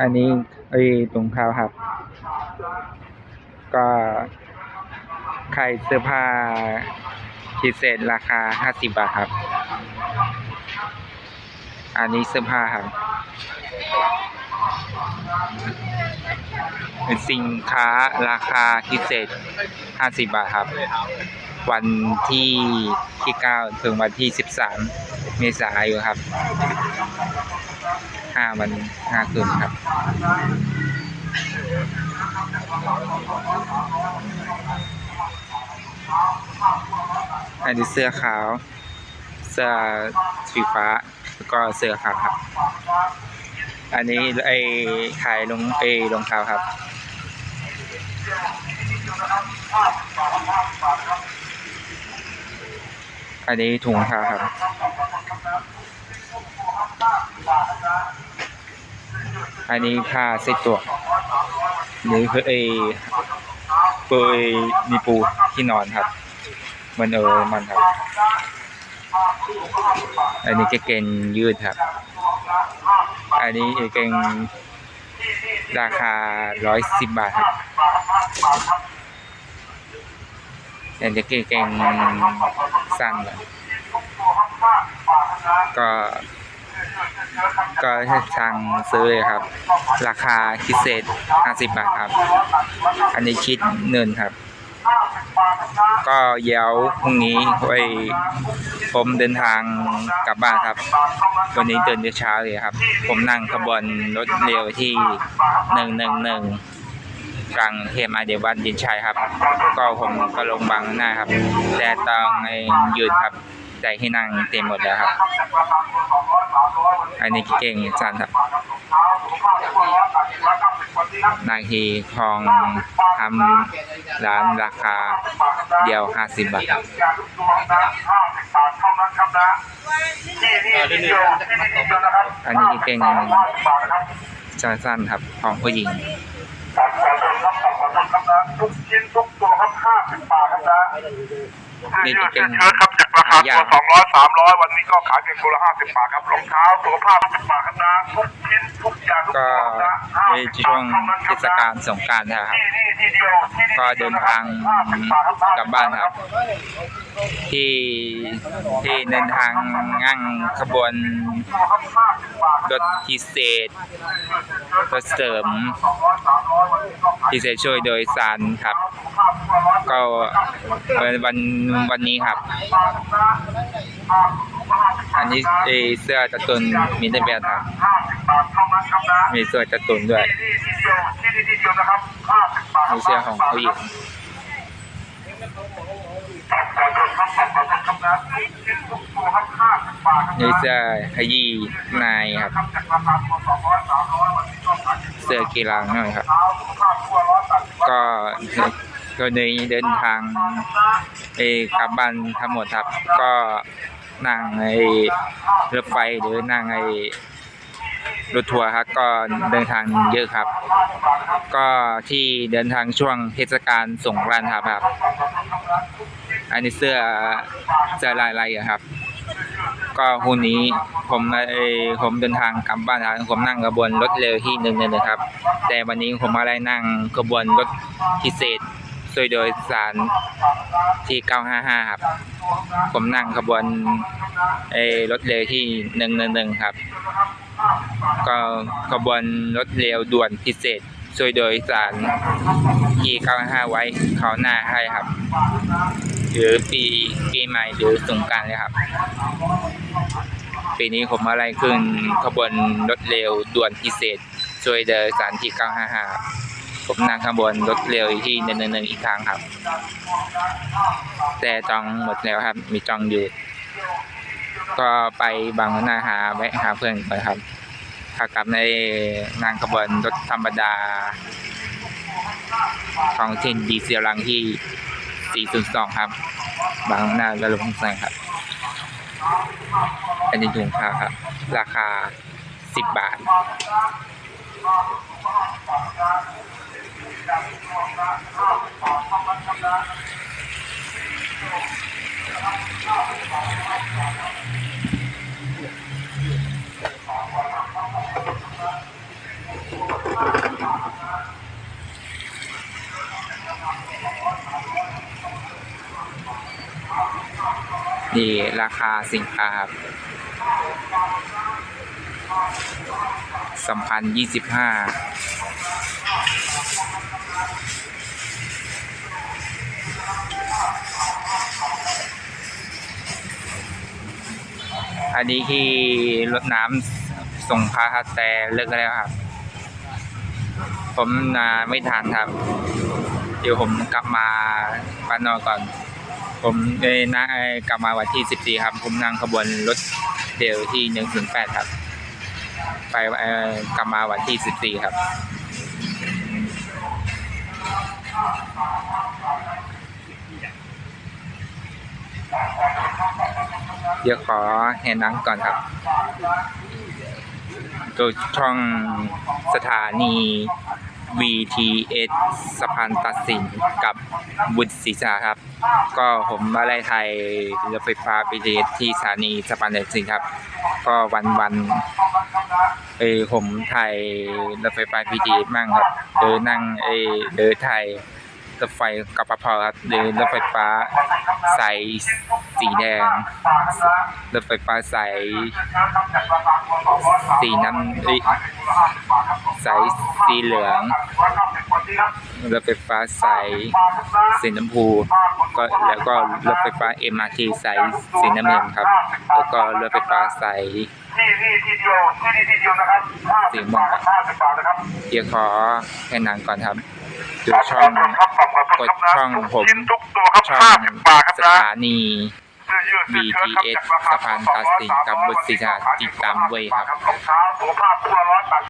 อันนี้ไอ้ถุงเท้าครับ ก็ขายเสื้อผ้าพิเศษราคาห้าสิบบาทครับ อันนี้เสื้อผ้าครับเป็นสินค้าราคาพิเศษ 50 บาทครับ วันที่ที่ 9 ถึงวันที่ 13 เมษายนครับ 5วัน5คืนครับอันนี้เสื้อขาว เสื้อสีฟ้าแล้วก็เสื้อขาวครับ อันนี้ไอ้ขายรองไอ้รองเท้าครับ อันนี้ถุงเท้าครับ อันนี้ผ้าเซ็ตตัวนี่คือไอ้เปยมีปูที่นอนครับ มันเออมันครับ อันนี้กเกงยืดครับ อันนี้กางเกงราคาร้อยสิบบาทครับอันนี้กางเกงสั้นเลยก็ ก็ทางซื้อเลยครับ ราคาพิเศษ 50 บาทครับ อันนี้คิดเนินครับ ก็เย้วพรุ่งนี้ไว้ผมเดินทางกลับบ้านครับ วันนี้เดินเช้าเลยครับ ผมนั่งขบวนรถเร็วที่หนึ่งหนึ่งหนึ่งกลางเทพอาเดวัดยินชัยครับ ก็ผมก็ลงบางหน้าครับ แต่ตองไอ้ยืดครับ แต่ที่นั่งเต็มหมดแล้วครับ อันนี้เก่งจันครับนางทีทองทำร้านราคาเดียว 50 บาทครับอันนี้เก่งสั้นครับของผู้หญิงทุกชิ้นทุกตัวครับห้าสิบาทครับนะนี่เสื้อเป็นเชิ้ตครับ ราคาตัวสองร้อยสามร้อยวันนี้ก็ขายเพียงตัวละห้าสิบบาทครับรองเท้าสุขภาพสิบบาทครับนะทุกชิ้นทุกอย่างทุกตัวนะในช่วงเทศกาลสงการนะครับที่นี่ที่เดียวก็เดินทางกลับบ้านครับ ที่ที่เดินทางนั่งขบวนรถพิเศษรถเสริมพิเศษช่วยโดยสารครับ ก็วันวันนี้ครับอันนี้เอเสื้อการ์ตูนมีได้แบบครับห้าสิบบาทเท่านั้นครับมีเสื้อการ์ตูนด้วยมีเดียวที่นี่ที่เดียวนะครับห้าสิบบาทมีเสื้อของผู้หญิงขอบคุณครับขอรับนะทุกชิ้นาสิบบาทครับเสื้อขยี้นายครับจากราคาตัวสองร้อยสามร้อยวันนี้ก็ขายเพียงเสื้อกีฬาหน่อยครับเตัวร้อยแปดสิบก็ก็ในเดินทางเอกลับบ้านทั้งหมดครับ ก็นั่งไอ้รถไฟหรือนั่งไอ้รถทัวร์ครับก็เดินทางเยอะครับ ก็ที่เดินทางช่วงเทศกาลสงกรานต์ครับครับอันนี้เสื้อเสื้อลายอะไรครับ ก็หุ่นนี้ผมไอ้ผมเดินทางกลับบ้านครับผมนั่งกระบวนรถเร็วที่หนึ่งเลยนะครับ แต่วันนี้ผมมาได้นั่งขบวนรถพิเศษ โดยโดยสารที่ 955 ครับ ผมนั่งขบวนไอ้รถเร็วที่ 111 ครับ ก็ขบวนรถเร็วด่วนพิเศษช่วยโดยสารที่ 955 ไว้เขาหน้าให้ครับ หรือปีปีใหม่หรือสงกรารเลยครับ ปีนี้ผมอะไรขึ้นขบวนรถเร็วด่วนพิเศษช่วยโดยสารที่ 955 ผมนั่งขบวนรถเร็วที่หนึ่งหนึ่งอีกทางครับ แต่จองหมดแล้วครับ มีจองอยู่ก็ไปบางนาหาแวะหาเพื่อนก่อนครับขากลับในนั่งขบวนรถธรรมดาท้องถิ่นดีเซลลังที่ 402 ครับ บางนาและลงสังครับ อันนี้ถุงผ้าครับ ราคา 10 บาท นี่ราคาสินค้าครับสัมพันธ์ยี่สิบห้า อันนี้ที่รถน้ำส่งพาคาแต่เลิกแล้วครับ ผมมาไม่ทันครับ เดี๋ยวผมกลับมาบ้านนอกก่อน ผมเอ้นะกลับมาวันที่14ครับ ผมนั่งขบวนรถเดลที่108ครับ ไปเอ่อกลับมาวันที่14ครับ เดี๋ยวขอแห่นังก่อนครับ ตัวช่องสถานี VTS สะพานตัดสินกับบุตรศรีษาครับ ก็ผมมาไล่ไทยรถไฟฟ้า BTS ที่สถานีสะพานตัดสินครับ ก็วันวันๆเออผมไทยรถไฟฟ้า BTS มั่งครับเดินนั่งเออเดินไทย รถไฟกับปพครับเดินรถไฟฟ้าสายสีแดง รถไฟฟ้าสายสีน้ำเอ้ยสายสีเหลือง รถไฟฟ้าสายสีน้ำพูก็แล้วก็รถไฟฟ้า MRT สายสีน้ำเงินครับ แล้วก็รถไฟฟ้าสายที่นี่ที่เดียวที่นี่ที่เดียวนะครับห้าสิบบาทห้าสิบบาทนะครับเดี๋ยวขอแค่นั้นก่อนครับ ดูช่อง กดช่องผมชิ้นทุกตัวครับช่อห้างสิบบาทครับสนะถานีเสื้อยืดเสื้อเชิ้ตครับ BTS จากราคาสะพานตัดสินกับบุตรศรีษาติดตามด้วยครับ